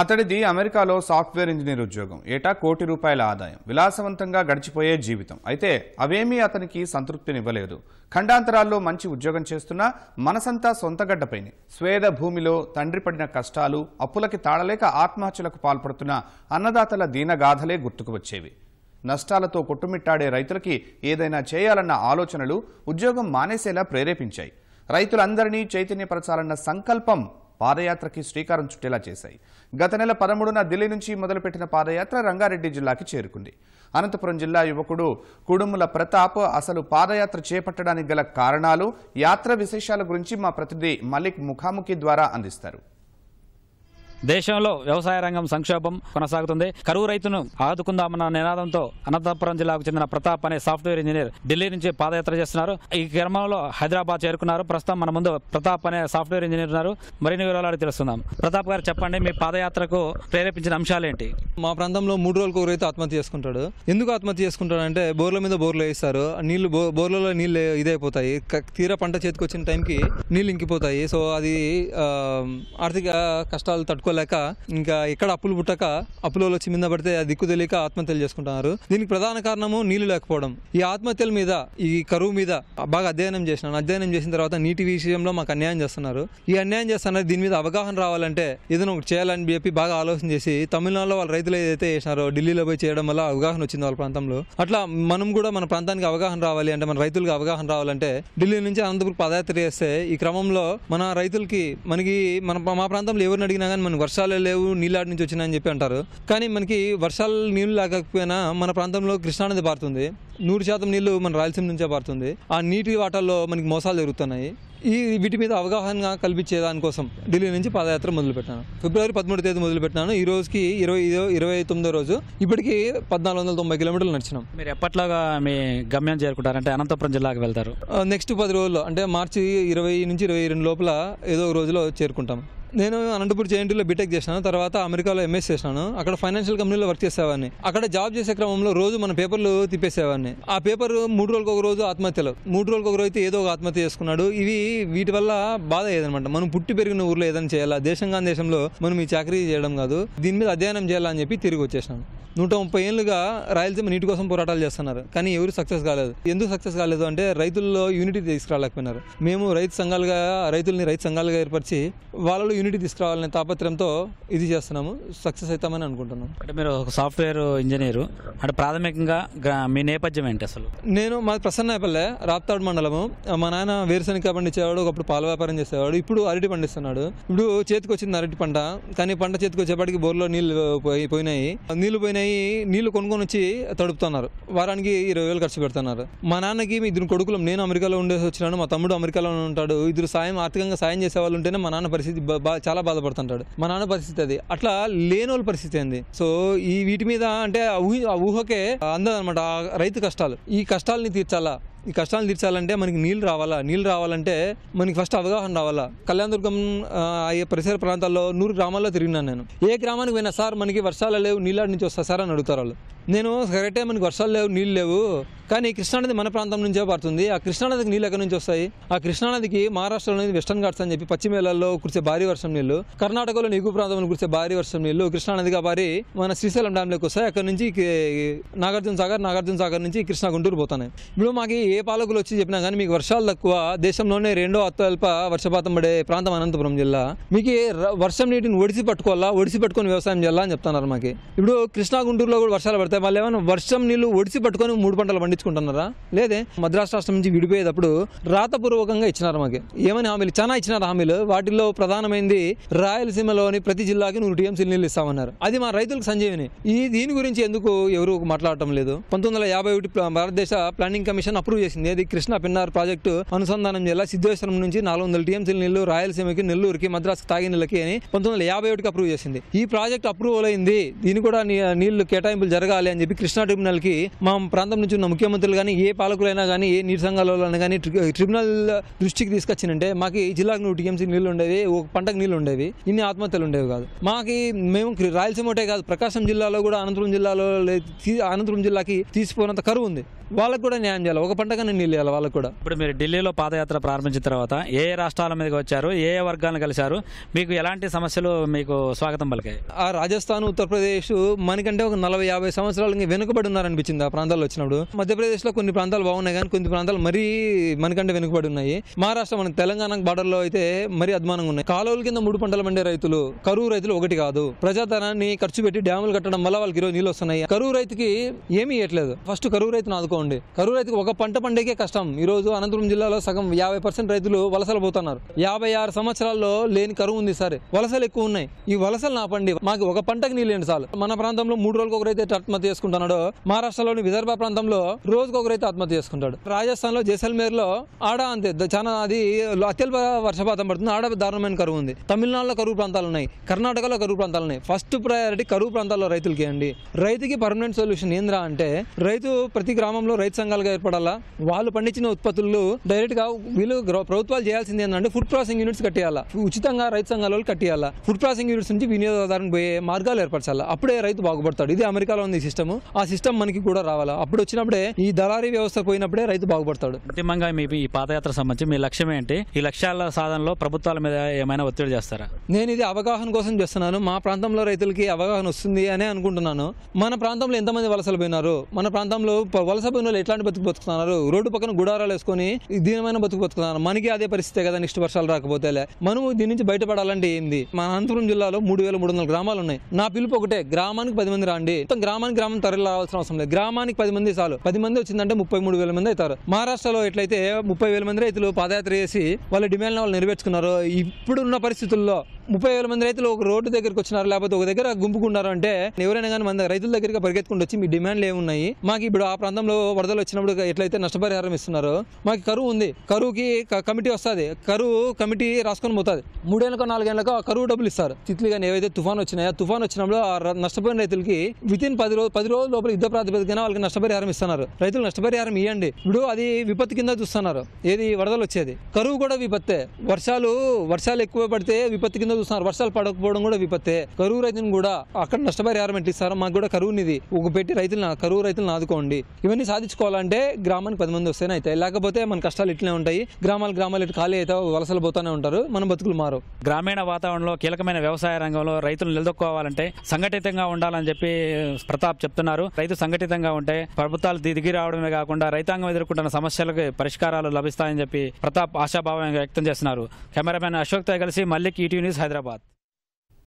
అతడిది అమెరికాలో software engineer ఉద్యోగం. ఏటా కోటి రూపాయల ఆదాయం. విలాసవంతంగా గడిచిపోయే జీవితం. అయితే అవేమీ అతనికి సంతృప్తినివ్వలేదు. ఖండాంతరాల్లో మంచి ఉద్యోగం చేస్తున్నా మనసంతా సొంతగడ్డపైనే స్వేద భూమిలో తండ్రి పడిన కష్టాలు అప్పులకి తాళలేక ఆత్మహత్యలకు పాల్పడుతున్న అన్నదాతల దీనగాథలే గుర్తుకు వచ్చేవి. నష్టాలతో కొట్టుమిట్టాడే రైతులకి ఏదైనా చేయాలన్న ఆలోచనలు ఉద్యోగం మానేసేలా ప్రేరేపించాయి. రైతులందరినీ చైతన్యపరచాలన్న సంకల్పం పాదయాత్రకి శ్రీకారం చుట్టేలా చేశాయి. గత నెల పదమూడున ఢిల్లీ నుంచి మొదలుపెట్టిన పాదయాత్ర రంగారెడ్డి జిల్లాకి చేరుకుంది. అనంతపురం జిల్లా యువకుడు కుడుముల ప్రతాప్ అసలు పాదయాత్ర చేపట్టడానికి గల కారణాలు యాత్ర విశేషాల గురించి మా ప్రతినిధి మలిక్ ముఖాముఖి ద్వారా అందిస్తారు. దేశంలో వ్యవసాయ రంగం సంక్షోభం కొనసాగుతుంది. కరువు రైతును ఆదుకుందామన్న నినాదంతో అనంతపురం జిల్లాకు చెందిన ప్రతాప్ అనే సాఫ్ట్వేర్ ఇంజనీర్ ఢిల్లీ నుంచి పాదయాత్ర చేస్తున్నారు. ఈ క్రమంలో హైదరాబాద్ చేరుకున్నారు. ప్రస్తుతం మన ముందు ప్రతాప్ అనే సాఫ్ట్వేర్ ఇంజనీర్ ఉన్నారు. మరిన్ని వివరాలు అడిగి ప్రతాప్ గారు చెప్పండి మీ పాదయాత్రకు ప్రేరేపించిన అంశాలు ఏంటి మా ప్రాంతంలో మూడు రోజులకు ఒక రైతు ఆత్మహత్య చేసుకుంటాడు. ఎందుకు ఆత్మహత్య చేసుకుంటాడు అంటే బోర్ల మీద బోర్లు వేస్తారు నీళ్ళు బో- బోర్లలో నీళ్ళు ఇదైపోతాయి. క- తీరా పంట చేతికి వచ్చిన టైంకి నీళ్ళు ఇంకిపోతాయి. సో అది ఆర్థిక కష్టాలు తట్టుకోలేక ఇంకా ఎక్కడ అప్పులు పుట్టక అప్పులలో వచ్చి మీద పడితే దిక్కు తెలియక ఆత్మహత్యలు చేసుకుంటున్నారు. దీనికి ప్రధాన కారణము నీళ్ళు లేకపోవడం. ఈ ఆత్మహత్యల మీద ఈ కరువు మీద బాగా అధ్యయనం చేసినాను. అధ్యయనం చేసిన తర్వాత నీటి విషయంలో మాకు అన్యాయం చేస్తున్నారు. ఈ అన్యాయం చేస్తున్నారు. దీని మీద అవగాహన రావాలంటే ఏదైనా ఒకటి చేయాలని చెప్పి బాగా ఆలోచన చేసి తమిళనాడులో వాళ్ళ రైతులు ఏదైతే చేసినారో ఢిల్లీలో పోయి చేయడం వల్ల అవగాహన వచ్చింది వాళ్ళ ప్రాంతంలో. అట్లా మనం కూడా మన ప్రాంతానికి అవగాహన రావాలి అంటే మన రైతులకు అవగాహన రావాలంటే ఢిల్లీ నుంచి అనంతపురం పాదయాత్ర చేస్తే ఈ క్రమంలో మన రైతులకి మనకి మన మా ప్రాంతంలో ఎవరిని అడిగినా కానీ మనం వర్షాలే లేవు నీళ్ళాడి నుంచి వచ్చినాయని చెప్పి అంటారు. కానీ మనకి వర్షాలు నీళ్ళు లేకపోయినా మన ప్రాంతంలో కృష్ణానది పారుతుంది. నూరు శాతం నీళ్ళు మన రాయలసీమ నుంచే పారుతుంది. ఆ నీటి వాటల్లో మనకి మోసాలు జరుగుతున్నాయి. ఈ వీటి మీద అవగాహన కల్పించే దానికోసం ఢిల్లీ నుంచి పాదయాత్ర మొదలుపెట్టాను. ఫిబ్రవరి పదమూడు తేదీ మొదలుపెట్టాను ఈ రోజుకి ఇరవై ఇరవై తొమ్మిదో రోజు. ఇప్పటికి పద్నాలుగు వందల తొంభై కిలోమీటర్లు నడిచినాం. మీరు ఎప్పట్లాగా మీ గమ్యం చేరుకుంటారంటే అనంతపురం జిల్లాకు వెళ్తారు. నెక్స్ట్ పది రోజుల్లో అంటే మార్చి ఇరవై నుంచి ఇరవై రెండు లోపల ఏదో ఒక రోజులో చేరుకుంటాం. నేను అనంతపురం జేఎన్టీలో బీటెక్ చేశాను తర్వాత అమెరికాలో ఎంఎస్ చేశాను అక్కడ ఫైనాన్షియల్ కంపెనీలో వర్క్ చేసేవాడిని. అక్కడ జాబ్ చేసే క్రమంలో రోజు మన పేపర్లు తిప్పేసేవాడిని. ఆ పేపర్ మూడు రోజులకు ఒక రోజు ఆత్మహత్యలు. మూడు రోజులకు ఒక రోజు అయితే ఏదో ఒక ఆత్మహత్య చేసుకున్నాడు. ఇవి వీటి వల్ల బాధ అయ్యేదనమాట మనం పుట్టి పెరిగిన ఊర్లో ఏదైనా చేయాలా? దేశంగా దేశంలో మనం ఈ చాకరీ చేయడం కాదు. దీని మీద అధ్యయనం చేయాలని చెప్పి తిరిగి వచ్చేసాను. నూట ముప్పై ఏళ్ళుగా రాయలసీమ నీటి కోసం పోరాటాలు చేస్తున్నారు. కానీ ఎవరు సక్సెస్ కాలేదు. ఎందుకు సక్సెస్ కాలేదు అంటే రైతుల్లో యూనిటీ తీసుకురాలేకపోయినారు. మేము రైతు సంఘాలుగా రైతుల్ని రైతు సంఘాలుగా ఏర్పరిచి వాళ్ళలో యూనిటీ తీసుకురావాలనే తాపత్రయంతో ఇది చేస్తున్నాము. సక్సెస్ అవుతామని అనుకుంటున్నాం. అంటే మీరు ఒక సాఫ్ట్వేర్ ఇంజనీరు అంటే ప్రాథమికంగా మీ నేపథ్యం ఏంటి అసలు? నేను మాది ప్రసన్నపల్లె రాప్తాడు మండలము. మా నాన్న వేరుశనగ పండించేవాడు ఒకప్పుడు పాల వ్యాపారం చేసేవాడు ఇప్పుడు అరటి పండిస్తున్నాడు. ఇప్పుడు చేతికి వచ్చింది అరటి పంట కానీ పంట చేతికి వచ్చేప్పటికి బోర్లో నీళ్ళు పోయి- పోయినాయి. నీళ్ళు పోయినాయి నీళ్ళు కొనుక్కొని వచ్చి తడుపుతున్నారు. వారానికి ఇరవై వేలు ఖర్చు పెడుతున్నారు. మా నాన్నకి మీ ఇద్దరు కొడుకులు నేను అమెరికాలో ఉండేసి వచ్చినాను మా తమ్ముడు అమెరికాలో ఉంటాడు. ఇద్దరు సాయం ఆర్థికంగా సాయం చేసే వాళ్ళు ఉంటేనే మా నాన్న పరిస్థితి చాలా బాధపడుతుంటాడు. మా నాన్న పరిస్థితి అది. అట్లా లేని పరిస్థితి ఏంది? సో ఈ వీటి మీద అంటే ఆ ఆ ఊహకే అందదనమాట. అనమాట రైతు కష్టాలు. ఈ కష్టాలని తీర్చాలా? ఈ కష్టాలు తీర్చాలంటే మనకి నీళ్ళు రావాలా? నీళ్ళు రావాలంటే మనకి ఫస్ట్ అవగాహన రావాలా? కళ్యాణదుర్గం ఆ, అయ్యే పరిసర ప్రాంతాల్లో నూరు గ్రామాల్లో తిరిగినాను నేను. ఏ గ్రామానికి పోయినా సార్ మనకి వర్షాలు లేవు నీళ్ళ నుంచి వస్తా సార్ అని అడుగుతారు వాళ్ళు. నేను కరెక్టే మనకి వర్షాలు లేవు నీళ్ళు లేవు. కానీ కృష్ణానది మన ప్రాంతం నుంచే పడుతుంది. ఆ కృష్ణానదికి నీళ్ళు ఎక్కడి నుంచి వస్తాయి? ఆ కృష్ణానదికి మహారాష్ట్రలోని వెస్టర్న్ ఘాట్స్ అని చెప్పి పశ్చిమేళ్ళలో కురిసే భారీ వర్షం నీళ్ళు కర్ణాటకలో ఎగువ ప్రాంతంలో కురిసే భారీ వర్షం నీళ్ళు కృష్ణానదిగా భారీ మన శ్రీశైలం డ్యాంలోకి వస్తాయి. అక్కడ నుంచి నాగార్జున సాగర్ నాగార్జున సాగర్ నుంచి కృష్ణా గుంటూరు పోతున్నాయి ఇప్పుడు మాకు ఏ పాలకులు వచ్చి చెప్పినా కానీ మీకు వర్షాలు తక్కువ దేశంలోనే రెండో అత్యల్ప వర్షపాతం పడే ప్రాంతం అనంతపురం జిల్లా. మీకు వర్షం నీటిని ఒడిసి పట్టుకోవాలా ఒడిసి పట్టుకొని వ్యవసాయం చేయాలా అని చెప్తున్నారు మాకు. ఇప్పుడు కృష్ణా గుంటూరులో కూడా వర్షాలు పడతాయి. వాళ్ళు ఏమైనా వర్షం నీళ్ళు ఒడిసి పట్టుకొని మూడు పంటలు పండించుకుంటున్నారా? లేదే మద్రాసు రాష్ట్రం నుంచి విడిపోయేటప్పుడు రాతపూర్వకంగా ఇచ్చినారు మాకు. ఏమని హామీలు? చాలా ఇచ్చినారు హామీలు. వాటిల్లో ప్రధానమైనది రాయలసీమలోని ప్రతి జిల్లాకి నూరు టీఎంసీ నీళ్ళు ఇస్తామన్నారు. అది మా రైతులకు సంజీవిని. ఈ దీని గురించి ఎందుకు ఎవరు మాట్లాడటం లేదు? పంతొమ్మిది వందల యాభై ఒకటి భారతదేశ ప్లానింగ్ కమిషన్ అప్రూవ్ చేసింది. అది కృష్ణ పిన్నార్ ప్రాజెక్టు అనుసంధానం జిల్లా సిద్ధేశ్వరం నుంచి నాలుగు వందల టీఎంసీ నీళ్ళు రాయలసీమకి నెల్లూరుకి మద్రాసు తాగి నీళ్ళకి అని పంతొమ్మిది వందల యాభై ఒకటికి అప్రూవ్ చేసింది. ఈ ప్రాజెక్ట్ అప్రూవల్ అయింది. దీని కూడా నీళ్ళు కేటాయింపులు జరగాలి అని చెప్పి కృష్ణా ట్రిబ్యునల్కి మా ప్రాంతం నుంచి ఉన్న ముఖ్యమంత్రులు కానీ ఏ పాలకులైనా కానీ ఏ నీటి సంఘాలలో కానీ ట్రిబ్యునల్ దృష్టికి తీసుకొచ్చినంటే మాకు ఈ జిల్లాకు నూరు టీఎంసీ నీళ్ళు ఉండేవి ఒక పంటకు నీళ్ళు ఉండేవి. ఇన్ని ఆత్మహత్యలు ఉండేవి కాదు. మాకి మేము రాయలసీమటే రాయలసీమ ఒకటే కాదు ప్రకాశం జిల్లాలో కూడా అనంతపురం జిల్లాలో అనంతపురం జిల్లాకి తీసిపోయినంత కరువు ఉంది. వాళ్ళకు కూడా న్యాయం చేయాలి. ఒక పంటగానే నీళ్ళు ఇవ్వాలి వాళ్ళకు కూడా. ఇప్పుడు మీరు ఢిల్లీలో పాదయాత్ర ప్రారంభించిన తర్వాత ఏ ఏ రాష్ట్రాల మీదకి వచ్చారు ఏ ఏ వర్గాలను కలిశారు మీకు ఎలాంటి సమస్యలు మీకు స్వాగతం పలికాయి? ఆ రాజస్థాన్ ఉత్తరప్రదేశ్ మనకంటే ఒక నలభై యాభై సంవత్సరాలు వెనుకబడి ఉన్నారనిపించింది ఆ ప్రాంతాల్లో వచ్చినప్పుడు. మధ్యప్రదేశ్లో కొన్ని ప్రాంతాలు బాగున్నాయి కానీ కొన్ని ప్రాంతాలు మరీ మనకంటే వెనుకబడి ఉన్నాయి మహారాష్ట్ర మన తెలంగాణ బార్డర్లో అయితే మరీ అద్మానంగా ఉన్నాయి. కాలువల కింద మూడు పంటలు పండే రైతులు కరువు రైతులు ఒకటి కాదు. ప్రజాధనాన్ని ఖర్చు పెట్టి డ్యాములు కట్టడం వల్ల వాళ్ళకి ఈరోజు నీళ్ళు వస్తున్నాయి. కరువు రైతుకి ఏమీ ఇవ్వట్లేదు ఫస్ట్ కరువు రైతును ఆదుకోండి. కరువు రైతుకి ఒక పంట పండేకే కష్టం. ఈరోజు అనంతపురం జిల్లాలో సగం యాభై పర్సెంట్ రైతులు వలసలు పోతున్నారు. యాభై ఆరు సంవత్సరాల్లో లేని కరువు ఉంది సరే. వలసలు ఎక్కువ ఉన్నాయి. ఈ వలసలు నా పండి మాకు ఒక పంటకు నీళ్ళు సార్ చాలు. మన ప్రాంతంలో మూడు రోజులకు ఒకరైతే ఆత్మహత్య చేసుకుంటున్నాడు మహారాష్ట్రలోని విదర్భ ప్రాంతంలో రోజుకు ఆత్మహత్య చేసుకుంటాడు. రాజస్థాన్లో జైసల్మేర్లో ఆడ అంతే. చాలా అది అత్యల్ప వర్షపాతం పడుతుంది. ఆడ దారుణమైన కరువు ఉంది. తమిళనాడులో కరువు ప్రాంతాలు ఉన్నాయి. కర్ణాటకలో కరువు ప్రాంతాలు ఉన్నాయి. ఫస్ట్ ప్రయారిటీ కరువు ప్రాంతాల్లో రైతులకి అండి. రైతుకి పర్మనెంట్ సొల్యూషన్ ఏంద్రా అంటే రైతు ప్రతి గ్రామంలో రైతు సంఘాలుగా ఏర్పడాలా? వాళ్ళు పండించిన ఉత్పత్తులు డైరెక్ట్గా వీళ్ళు ప్రభుత్వాలు చేయాల్సింది ఏంటంటే ఫుడ్ ప్రాసెసింగ్ యూనిట్స్ కట్టేయాలా. ఉచితంగా రైతు సంఘాల వాళ్ళు కట్టేయాలా. ఫుడ్ ప్రాసెసింగ్ యూనిట్స్ నుంచి వినియోగదారునికి పోయే మార్గాలు ఏర్పరచాలా. అప్పుడే రైతు బాగుపడతాడు. ఇది అమెరికాలో ఉంది సిస్టమ్. ఆ సిస్టమ్ మనకి కూడా రావాలా. అప్పుడు వచ్చినప్పుడే ఈ దళారీ వ్యవస్థ పోయినప్పుడే రైతు బాగుపడతాడు. అంతిమంగా మీ ఈ పాదయాత్ర సంబంధించి మీ లక్ష్యం ఏంటి? ఈ లక్ష్యాల సాధనలో ప్రభుత్వాల మీద ఏమైనా ఒత్తిడి చేస్తారా? నేను ఇది అవగాహన కోసం చేస్తున్నాను. మా ప్రాంతంలో రైతులకి అవగాహన వస్తుంది అనే అనుకుంటున్నాను. మన ప్రాంతంలో ఎంతమంది వలసలు పోయినారు? మన ప్రాంతంలో వలస పోయిన వాళ్ళు ఎట్లాంటి బతుకు బతుకుతున్నారు? రోడ్డు పక్కన గుడారాలు వేసుకొని దీనమైన బతుకు బతుకుతున్నారు మనకి అదే పరిస్థితే కదా నెక్స్ట్ వర్షాలు రాకపోతేలే మనము దీని నుంచి బయటపడాలంటే ఏంది? మన అనంతపురం జిల్లాలో మూడు వేల మూడు వందల గ్రామాలు ఉన్నాయి. నా పిలుపు ఒకటే గ్రామానికి పది మంది రాండి. మొత్తం గ్రామానికి గ్రామం తరలి రావాల్సిన అవసరం లేదు. గ్రామానికి పది మంది చాలు. పది మంది వచ్చిందంటే ముప్పై మూడు వేల మంది అవుతారు. మహారాష్ట్రలో ఎట్లయితే ముప్పై వేల మంది రైతులు పాదయాత్ర చేసి వాళ్ళ డిమాండ్ వాళ్ళు నెరవేర్చుకున్నారు ఇప్పుడున్న పరిస్థితుల్లో ముప్పై వేల మంది రైతులు ఒక రోడ్డు దగ్గరికి వచ్చినారు లేకపోతే ఒక దగ్గర గుంపుకున్నారు అంటే ఎవరైనా కానీ మన రైతుల దగ్గరికి పరిగెత్తుకుంటూ వచ్చి మీ డిమాండ్లు ఏమున్నాయి? మాకు ఇప్పుడు ఆ ప్రాంతంలో వరదలు వచ్చినప్పుడు ఎట్లయితే నష్టపరిహారం ఇస్తున్నారో మాకు కరువు ఉంది. కరువుకి క- కమిటీ వస్తుంది. కరువు కమిటీ రాసుకొని పోతుంది. మూడేళ్ళకో నాలుగేళ్ళకో ఆ కరువు డబ్బులు ఇస్తారు. తిత్లీ కానీ ఏవైతే తుఫాన్ వచ్చినాయో ఆ తుఫాన్ వచ్చినప్పుడు ఆ నష్టపోయిన రైతులకి విత్ ఇన్ పది రోజు పది రోజుల లోపల యుద్ధ ప్రాతిపదికన వాళ్ళకి నష్టపరిహారం ఇస్తున్నారు. రైతులు నష్టపరిహారం ఇవ్వండి ఇప్పుడు అది విపత్తు కింద చూస్తున్నారు. ఏది వరదలు వచ్చేది. కరువు కూడా విపత్తే. వర్షాలు వర్షాలు ఎక్కువ పడితే విపత్తు కింద చూస్తున్నారు. వర్షాలు పడకపోవడం కూడా విపత్తే. కరువు రైతుని కూడా అక్కడ నష్టపరిహారం ఎట్లా ఇస్తారు? మాకు కూడా కరువునిది. ఒక పెట్టి రైతులను కరువు రైతులను ఆదుకోండి. ఇవన్నీ సాధించుకోవాలంటే గ్రామానికి పది మంది వస్తేనే అవుతాయి. లేకపోతే మన కష్టాలు ఇట్లనే ఉంటాయి. గ్రామాలు గ్రామాలు ఇటు ఖాళీ అయితే వలసలు పోతానే ఉంటారు. మన బతుకులు మారు గ్రామీణ వాతావరణంలో కీలకమైన వ్యవసాయ రంగంలో రైతులు నిలదొక్కోవాలంటే సంఘటితంగా ఉండాలని చెప్పి ప్రతాప్ చెప్తున్నారు. రైతు సంఘటితంగా ఉంటే ప్రభుత్వాలు దిగి రావడమే కాకుండా రైతాంగం ఎదుర్కొంటున్న సమస్యలకు పరిష్కారాలు లభిస్తాయని చెప్పి ప్రతాప్ ఆశాభావం వ్యక్తం చేస్తున్నారు. కెమెరామెన్ అశోక్తో కలిసి మల్లిక్ ఈటీవీ న్యూస్ హైదరాబాద్